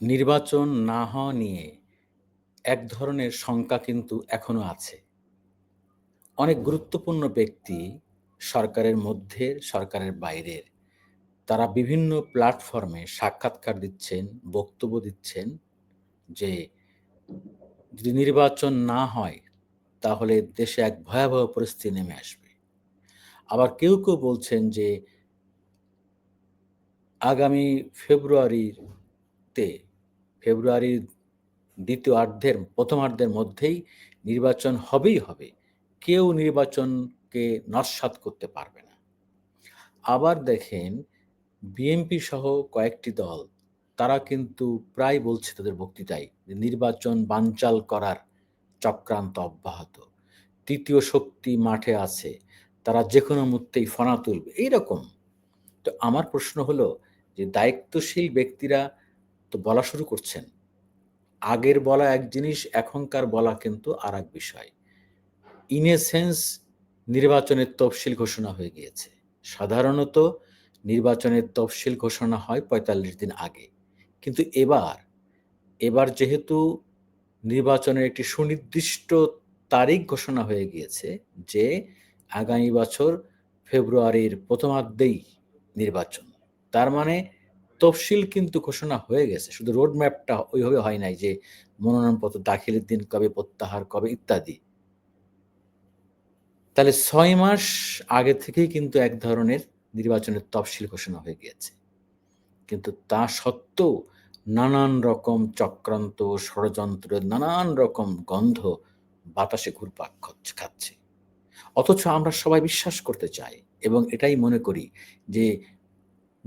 নির্বাচন না হওয়া নিয়ে এক ধরনের শঙ্কা কিন্তু এখনও আছে। অনেক গুরুত্বপূর্ণ ব্যক্তি সরকারের মধ্যে, সরকারের বাইরের তারা বিভিন্ন প্ল্যাটফর্মে সাক্ষাৎকার দিচ্ছেন, বক্তব্য দিচ্ছেন যে যদি নির্বাচন না হয় তাহলে দেশে এক ভয়াবহ পরিস্থিতি নেমে আসবে। আবার কেউ, কেউ বলছেন যে আগামী ফেব্রুয়ারিতে ফেব্রুয়ারির দ্বিতীয় অর্ধের প্রথমার্ধের মধ্যেই নির্বাচন হবেই হবে। কেউ নির্বাচনকে নস্যাৎ করতে পারবে না। আবার দেখেন, বিএনপি সহ কয়েকটি দল, তারা কিন্তু প্রায় বলছে তাদের বক্তৃতায় নির্বাচন বানচাল করার চক্রান্ত অব্যাহত। তৃতীয় শক্তি মাঠে আছে। তারা যে কোনো মুহূর্তেই ফনা তুলবে। এইরকম। তো আমার প্রশ্ন হলো যে, দায়িত্বশীল ব্যক্তিরা তো বলা শুরু করছেন। আগের বলা এক জিনিস, এখনকার বলা কিন্তু আর এক বিষয়। ইন এ সেন্স নির্বাচনের তফসিল ঘোষণা হয়ে গিয়েছে। সাধারণত নির্বাচনের তফসিল ঘোষণা হয় ৪৫ দিন আগে। কিন্তু এবার, এবার যেহেতু নির্বাচনের একটি সুনির্দিষ্ট তারিখ ঘোষণা হয়ে গিয়েছে যে আগামী বছর ফেব্রুয়ারির প্রথমার্ধেই নির্বাচন। তার মানে তফসিল কিন্তু ঘোষণা হয়ে গেছে। শুধু রোড ম্যাপটা ওইভাবে হয় নাই যে মনোনয়নপত্র দাখিলের দিন কবে, প্রত্যাহার কবে ইত্যাদি। তাহলে ছয় মাস আগে থেকেই কিন্তু এক ধরনের নির্বাচনের তফসিল ঘোষণা হয়ে গিয়েছে। কিন্তু তা সত্ত্বেও নানান রকম চক্রান্ত, ষড়যন্ত্র, নানান রকম গন্ধ বাতাসে ঘুরপাক খাচ্ছে। অথচ আমরা সবাই বিশ্বাস করতে চাই এবং এটাই মনে করি যে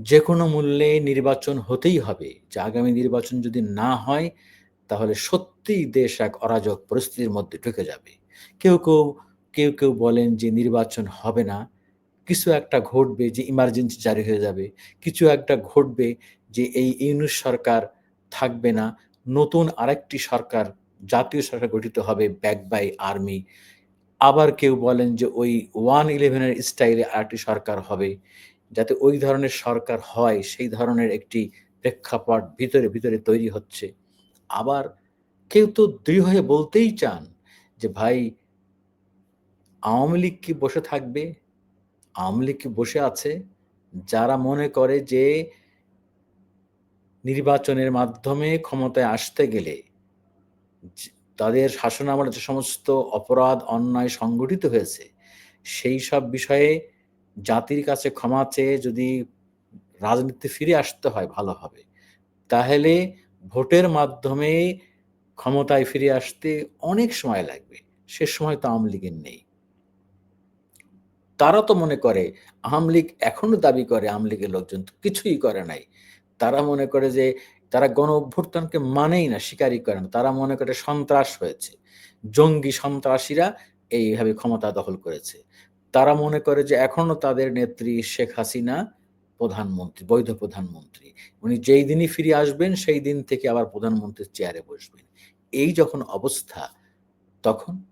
যেকোনো মূল্যে নির্বাচন হতেই হবে। যে আগামী নির্বাচন যদি না হয় তাহলে সত্যিই দেশ এক অরাজক পরিস্থিতির মধ্যে ঢুকে যাবে। কেউ, কেউ, কেউ, কেউ বলেন যে নির্বাচন হবে না। কিছু একটা ঘটবে যে ইমার্জেন্সি জারি হয়ে যাবে। কিছু একটা ঘটবে যে এই ইউনুস সরকার থাকবে না। নতুন আরেকটি সরকার, জাতীয় সরকার গঠিত হবে ব্যাকড বাই আর্মি। আবার কেউ বলেন যে ওই ওয়ান ইলেভেনের স্টাইলে আরেকটি সরকার হবে। যাতে ওই ধরনের সরকার হয় সেই ধরনের একটি প্রেক্ষাপট ভিতরে, ভিতরে তৈরি হচ্ছে। আবার কেউ তো দৃঢ় হয়ে বলতেই চান যে ভাই আওয়ামী লীগ কি বসে থাকবে? আওয়ামী লীগ কি বসে আছে? যারা মনে করে যে নির্বাচনের মাধ্যমে ক্ষমতায় আসতে গেলে তাদের শাসন শাসনামলে যে সমস্ত অপরাধ, অন্যায় সংগঠিত হয়েছে সেই সব বিষয়ে জাতির কাছে ক্ষমা চেয়ে যদি রাজনীতিতে ফিরে আসতে হয় ভালো হবে। তাহলে ভোটের মাধ্যমে ক্ষমতায় ফিরে আসতে অনেক সময় লাগবে। সে সময় তো আওয়ামী লীগের নেই। তারা তো মনে করে আওয়ামী লীগ এখনও দাবি করে আওয়ামী লীগের লোকজন তো কিছুই করে নাই। তারা মনে করে যে তারা গণ অভ্যুত্থানকে মানেই না, স্বীকারই করে না। তারা মনে করে সন্ত্রাস হয়েছে। জঙ্গি সন্ত্রাসীরা এইভাবে ক্ষমতা দখল করেছে। তারা মনে করে যে এখনও তাদের নেত্রী শেখ হাসিনা প্রধানমন্ত্রী, বৈধ প্রধানমন্ত্রী। উনি যেই দিনই ফিরে আসবেন সেই দিন থেকে আবার প্রধানমন্ত্রীর চেয়ারে বসবেন। এই যখন অবস্থা তখন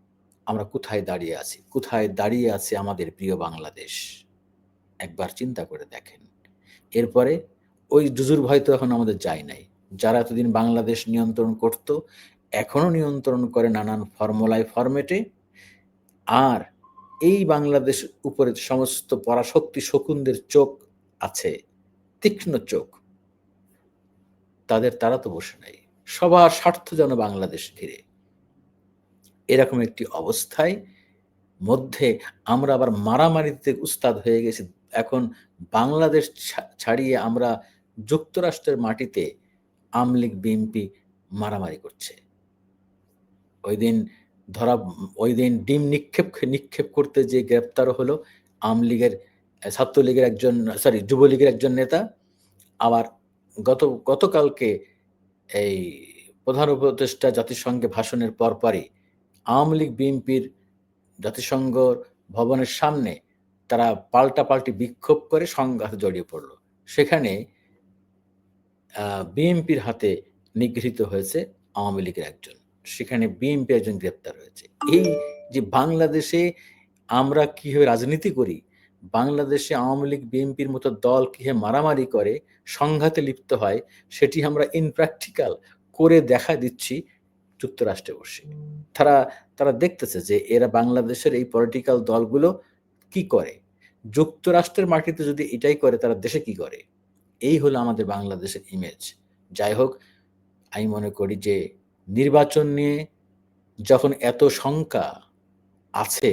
আমরা কোথায় দাঁড়িয়ে আছি? কোথায় দাঁড়িয়ে আছে আমাদের প্রিয় বাংলাদেশ? একবার চিন্তা করে দেখেন। এরপরে ওই জুজুর ভয় তো এখন আমাদের যায় নাই। যারা এতদিন বাংলাদেশ নিয়ন্ত্রণ করত, এখনও নিয়ন্ত্রণ করে নানান ফর্মুলায় ফরমেটে। আর এই বাংলাদেশ উপরে সমস্ত পরাশক্তি শকুনদের চোখ আছে, তীক্ষ্ণ চোখ। তাদের তারা তো বসে নাই। সবার স্বার্থ যেন বাংলাদেশ ঘিরে। এরকম একটি অবস্থায় মধ্যে আমরা আবার মারামারিতে উস্তাদ হয়ে গেছি। এখন বাংলাদেশ ছাড়িয়ে আমরা যুক্তরাষ্ট্রের মাটিতে আওয়ামী লীগ, বিএনপি মারামারি করছে। ঐদিন ধরা ওই দিন ডিম নিক্ষেপ নিক্ষেপ করতে যেয়ে গ্রেপ্তার হলো আওয়ামী লীগের ছাত্রলীগের একজন সরি যুবলীগের একজন নেতা। আবার গত গতকালকে এই প্রধান উপদেষ্টা জাতিসংঘে ভাষণের পরপরই আওয়ামী লীগ, বিএনপির জাতিসংঘ ভবনের সামনে তারা পাল্টাপাল্টি বিক্ষোভ করে সংঘাতে জড়িয়ে পড়ল। সেখানে বিএনপির হাতে নিগৃহীত হয়েছে আওয়ামী লীগের একজন। সেখানে বিএনপির একজন গ্রেপ্তার হয়েছে। এই যে বাংলাদেশে আমরা কীভাবে রাজনীতি করি, বাংলাদেশে আওয়ামী লীগ বিএনপির মতো দল কীভাবে মারামারি করে সংঘাতে লিপ্ত হয় সেটি আমরা ইনপ্র্যাকটিক্যাল করে দেখা দিচ্ছি যুক্তরাষ্ট্রে বসে। তারা তারা দেখতেছে যে এরা বাংলাদেশের এই পলিটিক্যাল দলগুলো কি করে? যুক্তরাষ্ট্রের মাটিতে যদি এটাই করে তারা দেশে কি করে? এই হলো আমাদের বাংলাদেশের ইমেজ যাই হোক আমি মনে করি যে নির্বাচন নিয়ে যখন এত শঙ্কা আছে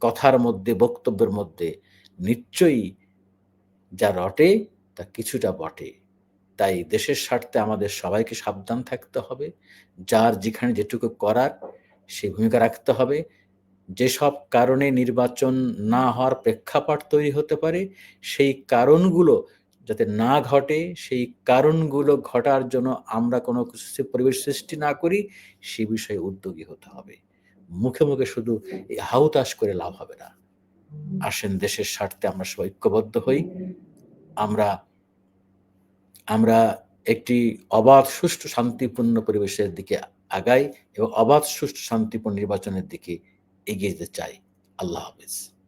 কথার মধ্যে, বক্তব্যের মধ্যে, নিশ্চয়ই যা রটে তা কিছুটা বটে। তাই দেশের স্বার্থে আমাদের সবাইকে সাবধান থাকতে হবে। যার যেখানে যেটুকু করার সেই ভূমিকা রাখতে হবে। যেসব কারণে নির্বাচন না হওয়ার প্রেক্ষাপট তৈরি হতে পারে, সেই কারণগুলো যাতে না ঘটে, সেই কারণগুলো ঘটার জন্য আমরা কোনো কিছু পরিবেশ সৃষ্টি না করি, সে বিষয়ে উদ্যোগী হতে হবে। মুখে মুখে শুধু এই হাউতাস করে লাভ হবে না। আসেন দেশের স্বার্থে আমরা সবাই ঐক্যবদ্ধ হই। আমরা আমরা একটি অবাধ, সুষ্ঠু, শান্তিপূর্ণ পরিবেশের দিকে আগাই এবং অবাধ, সুষ্ঠু, শান্তিপূর্ণ নির্বাচনের দিকে এগিয়ে যেতে চাই। আল্লাহ হাফিজ।